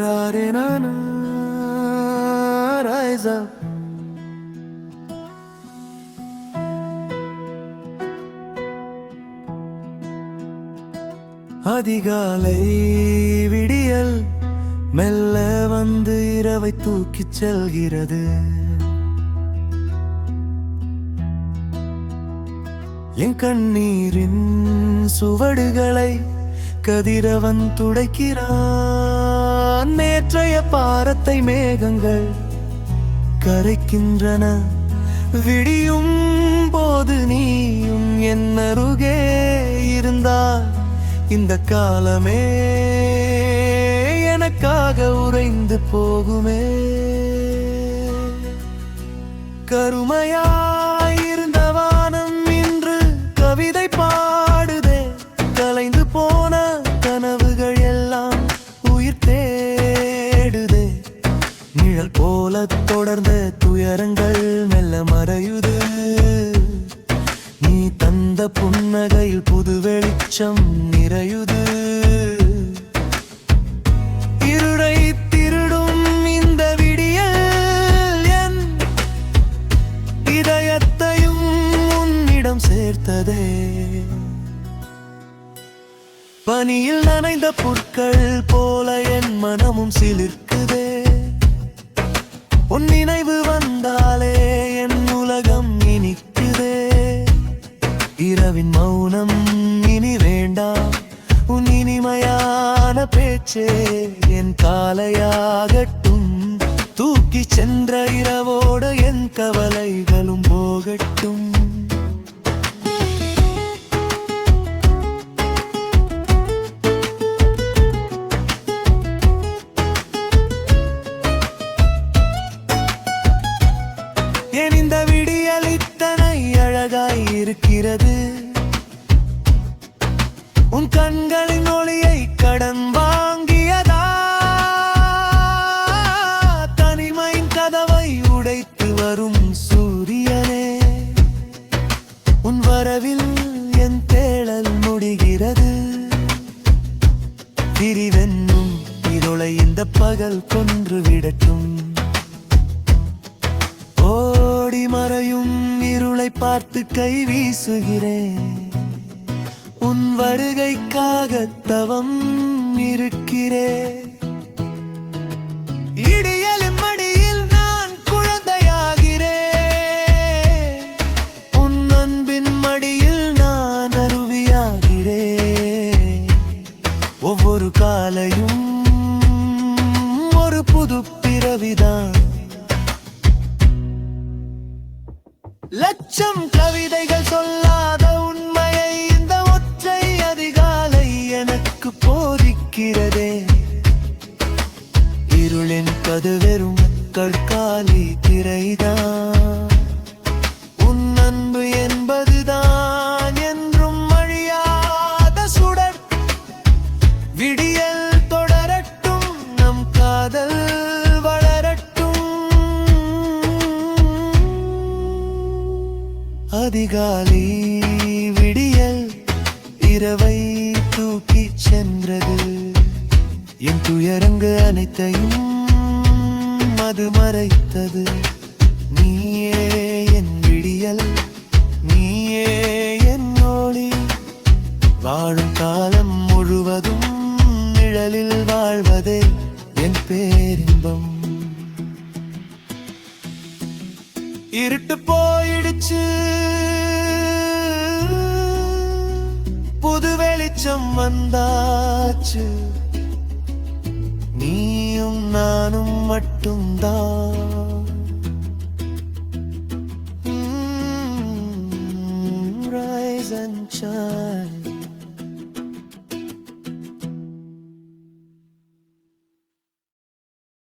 Rare na rise up. அதிகாலை விடியல் மெல்ல வந்து இரவை தூக்கிச் செல்கிறது என் கண்ணீரின் சுவடுகளை கதிரவன் துடைக்கிறான். நேற்றைய பாரத்தை மேகங்கள் கரைக்கின்றன. விடியும் போது நீயும் என் அருகே இருந்தால் இந்த காலமே எனக்காக உறைந்து போகுமே. கருமையா நிழல் தொடர்ந்த துயரங்கள் மெல்ல மறையுது. நீ தந்த புன்னகையில் புது வெளிச்சம் நிறையுது. இருளை திருடும் இந்த விடியல் என் இதயத்தையும் உன்னிடம் சேர்த்ததே. பனியில் நனைந்த புற்கள் போல என் மனமும் சிலிர்க்குதே. உன் நினைவு வந்தாலே என் உலகம் இனிக்குதே. இரவின் மௌனம் இனி வேண்டாம். உன் இனிமையான பேச்சே என் காலையாகட்டும். தூக்கி சென்ற இரவோடு என் கவலைகளும் போகட்டும். இருக்கிறது உன் கண்களின் ஒளியை கடன் வாங்கியதா? தனிமையின் கதவை உடைத்து வரும் சூரியனே உன் வரவில் என் தேழல் முடிகிறது. திரிவென்னும் இருளை இந்த பகல் கொன்று விடட்டும். மறையும் இருளை பார்த்து கை வீசுகிறேன். உன் வருகைக்காக தவம் இருக்கிறேன். லட்சம் கவிதைகள் சொல்லாத உண்மையை இந்த ஒற்றை அதிகாலை எனக்கு போதிக்கிறதே. இருளின் கதுவெறும் கற்காலி திரைதான். அதிகாலை விடியல் இரவை தூக்கி சென்றது. என் துயரங்கு அனைத்தையும் அது மறைத்தது. நீயே என் விடியல் நீயே என் ஒளி. வாழும் காலம் முழுவதும் நிழலில் வாழ்வதே என் பேரின்பம். இருட்டு போயிடுச்சு. புது வெளிச்சம் வந்தாச்சு. நீயும் நானும் மட்டும்தான். rise and shine.